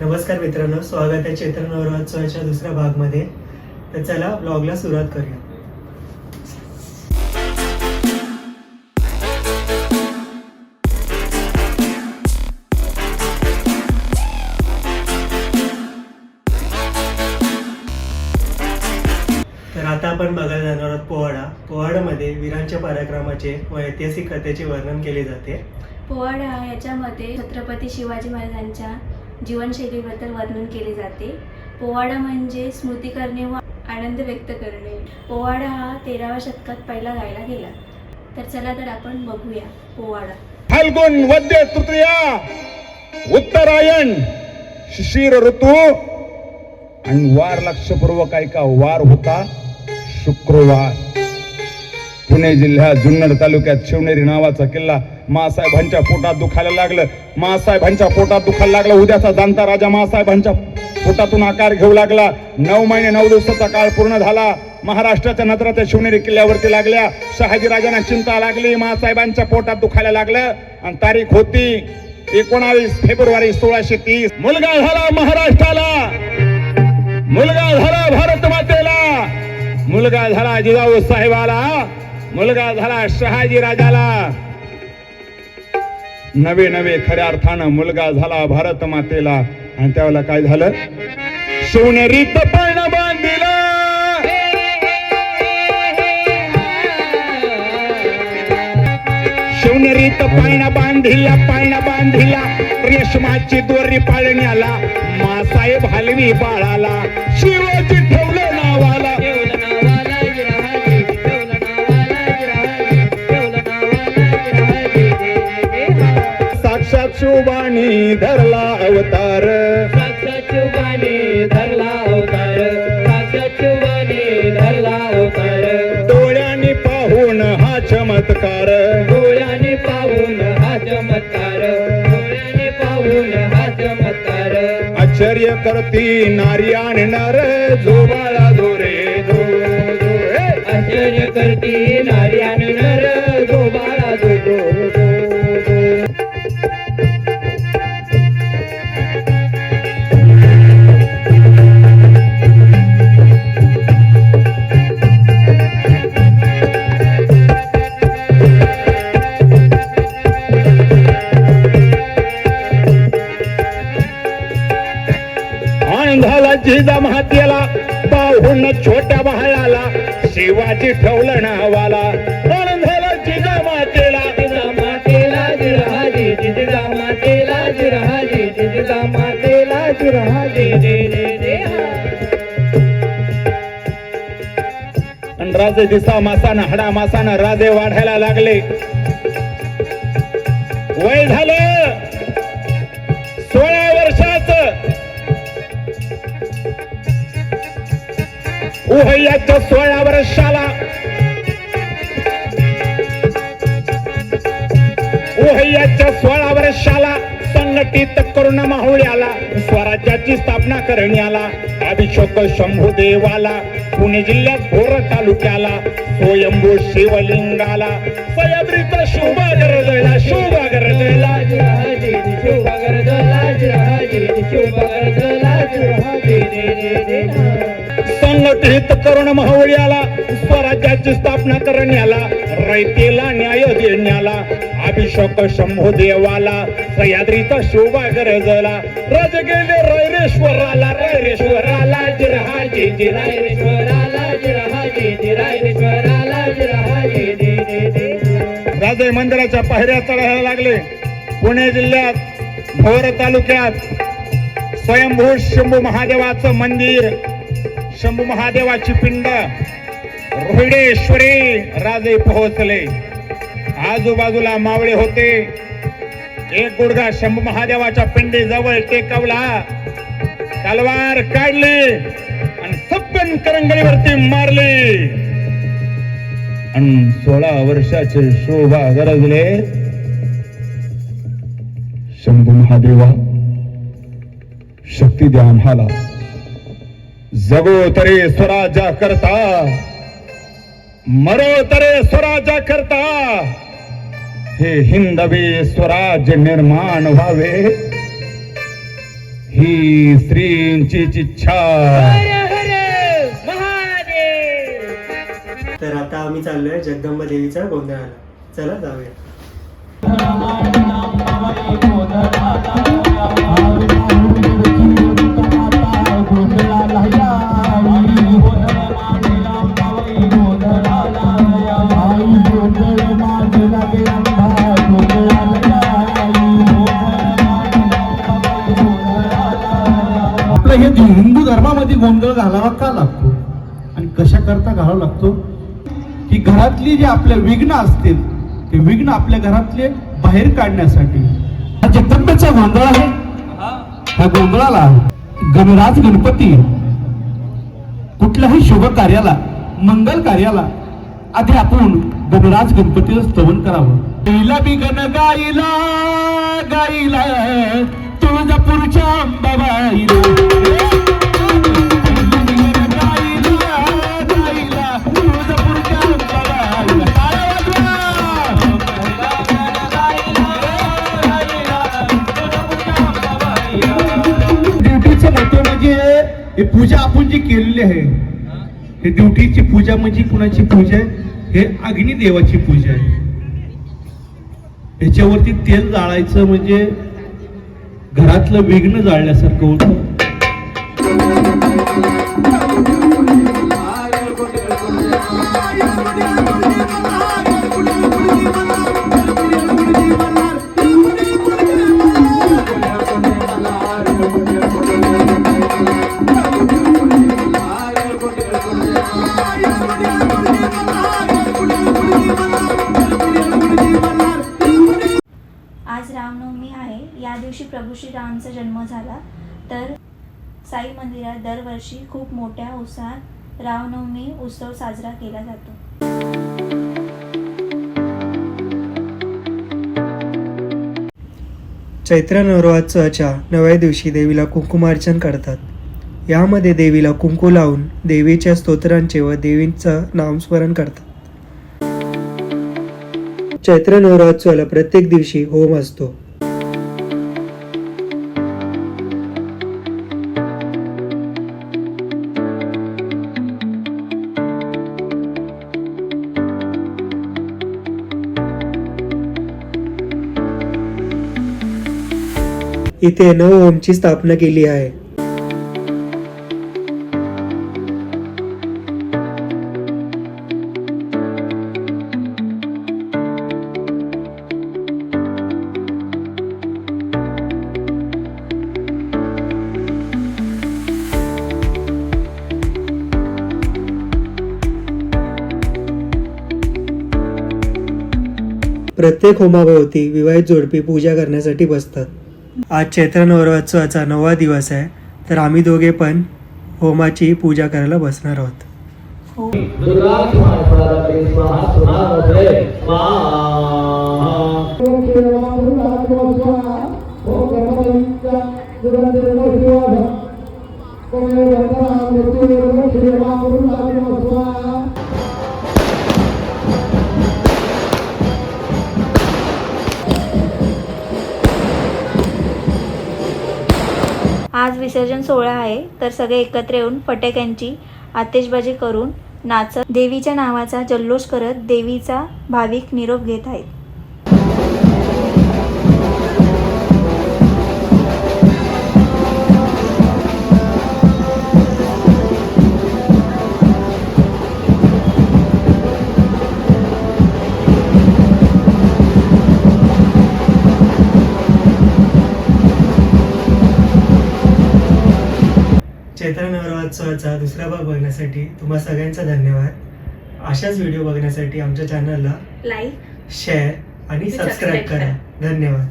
नमस्कार मित्रांनो स्वागत आहे चैत्र नवरोत्सवाच्या दुसऱ्या भागमध्ये. तर चला ब्लॉगला सुरुवात करूया. तर आता आपण बघायला जाणार आहोत पोवाडा. पोवाडामध्ये वीरांच्या पराक्रमाचे व ऐतिहासिक कथेचे वर्णन केले जाते. पोवाडा याच्यामध्ये छत्रपती शिवाजी महाराजांच्या जीवनशैलीबद्दल वर्णन केले जाते. पोवाडा म्हणजे स्मृती करणे व आनंद व्यक्त करणे. पोवाडा हा तेराव्या शतकात पहिला गायला गेला. तर चला तर आपण बघूया पोवाडा. फाल्गुन वद्य तृतीया उत्तरायण शिशिर ऋतू आणि वार लक्षपूर्वक ऐका वार होता शुक्रवार. पुणे जिल्ह्यात जुन्नर तालुक्यात शिवनेरी नावाचा किल्ला मासाहेबांच्या पोटात दुखायला लागलं. मासाहेबांच्या पोटात दुखायला लागलं. उद्याचा जाणता राजा मासाहेबांच्या पोटातून आकार घेऊ लागला. नऊ महिने नऊ दिवसाचा काळ पूर्ण झाला. महाराष्ट्राच्या नजरा त्या शिवनेरी किल्ल्यावरती लागल्या. शहाजीराजांना चिंता लागली. मासाहेबांच्या पोटात दुखायला लागलं. आणि तारीख होती एकोणावीस फेब्रुवारी सोळाशे तीस. मुलगा झाला महाराष्ट्राला. मुलगा झाला भारत मातेला मुलगा झाला जिजाऊ साहेबाला. मुलगा झाला शहाजी राजाला. नवे नवे खऱ्या अर्थानं मुलगा झाला भारत मातेला. आणि त्यावेळेला काय झालं? शिवनेरीत पण बांधिला. शिवनेरीत पाळणा बांधिला पाळणा बांधिला. रेशमाची दोरी पाळण्याला मासाहेब हलवी बाळाला. साक्षात शिवबाणी धरला अवतार. डोळ्याने पाहून हा चमत्कार. डोळ्याने पाहून हा चमत्कार. डोळ्याने पाहून हा चमत्कार. आश्चर्य करती नर दोरे दो दो हे! आश्चर्य करती नर गोबाळा आनंदाला जिजा महात्याला पाहून छोट्या बहाळाला शिवाजी ठेवलं नावाला. जिजा मातेला जिजा मातेला जिजा मातेला जिजा मातेला राजे दिसा मासानं हडा मासानं राजे वाढायला लागले. वय झालं. उहय्याच्या सोळा वर्षाला उहय्याच्या सोळा वर्षाला संघटित करून माहुळ्याला स्वराज्याची स्थापना करण्याला अभिषेक शंभू देवाला पुणे जिल्ह्यात भोर तालुक्याला स्वयंभू शिवलिंगाला सह्याद्रीचा शोभा गरजला शोभा गरजला शोभा गरजला शोभा गरजला उलट हित करण दे स्वराज्याची स्थापना करण्याला रयतेला न्याय देण्याला. अभिषेक शंभू देवाला. सह्याद्रीचा शोभा गरजला. रज गेले रैरेश्वराला रैरेश्वराला जिरहाजी जिरायरेश्वराला जिरहाजी जिरायरेश्वराला जिरहाजी राजे मंदिराच्या पायऱ्या चढायला लागले. पुणे जिल्ह्यात भोर तालुक्यात स्वयंभू शंभू महादेवाचं मंदिर. शंभू महादेवाची पिंड रोहिडेश्वरी राजे पोहोचले. आजूबाजूला मावळे होते. एक गुडघा शंभू महादेवाच्या पिंडी जवळ टेकवला. तलवार काढली आणि सप्पन करंगळीवरती मारली. आणि सोळा वर्षाचे शोभा गरजले. शंभू महादेवा शक्ती द्या आम्हाला. जगो तरे स्वराज्या करता. मरो तरे स्वराज्या करता. हे हिंदवी स्वराज्य निर्माण व्हावे. ही स्त्रींचीच इच्छा हर हर महादेव. तर आता आम्ही चाललोय जगदंबा देवीच्या गोंधळाला. चला जाऊया. गोंधळ घालावा का लागतो? आणि कशा करता घालावा लागतो? की घरातली जे आपल्या विघ्न असतील ते विघ्न आपल्या घरातले बाहेर काढण्यासाठी. हा जगदंबेचा गोंधळ आहे ह्या गोंधळाला गणराज गणपती कुठल्याही शुभ कार्याला मंगल कार्याला आधी आपण गणराज गणपतीचं स्तवन करावं. गाईला बी गण गाईला गाईला तुळजापूरच्या अंबाबाईला. हे पूजा आपण जी केलेली आहे हे ड्युटीची पूजा म्हणजे कुणाची पूजा आहे? हे अग्निदेवाची पूजा आहे. ह्याच्यावरती तेल जाळायचं म्हणजे घरातलं विघ्न जाळल्यासारखं होतं. दिवशी जन्म झाला. तर साई मंदिरात दरवर्षी खूप मोठ्या उत्साहात रामनवमी उत्सव साजरा केला जातो. चैत्र नवरात्रोत्सवाच्या नव्या दिवशी देवीला कुंकुमार्चन करतात. यामध्ये देवीला कुंकू लावून देवीच्या स्तोत्रांचे व देवींचं नामस्मरण करतात. चैत्र नवरात्रोत्सवाला प्रत्येक दिवशी होम असतो. इथे नव ओमची स्थापना केली आहे. प्रत्येक होमाभोवती विवाहित जोडपी पूजा करण्यासाठी बसतात. आज चैत्र नवरोत्सवाचा नववा दिवस आहे तर आम्ही दोघे पण होमाची पूजा करायला बसणार आहोत. विसर्जन सोहळा आहे तर सगळे एकत्र येऊन फटाक्यांची आतिषबाजी करून नाचत देवीच्या नावाचा जल्लोष करत देवीचा भाविक निरोप घेत आहेत. चैत्र नवरोत्सवाचा दुसरा भाग बघण्यासाठी तुम्हा सगळ्यांचा धन्यवाद. अशाच व्हिडिओ बघण्यासाठी आमच्या चॅनलला लाईक शेअर आणि सबस्क्राईब करा. धन्यवाद.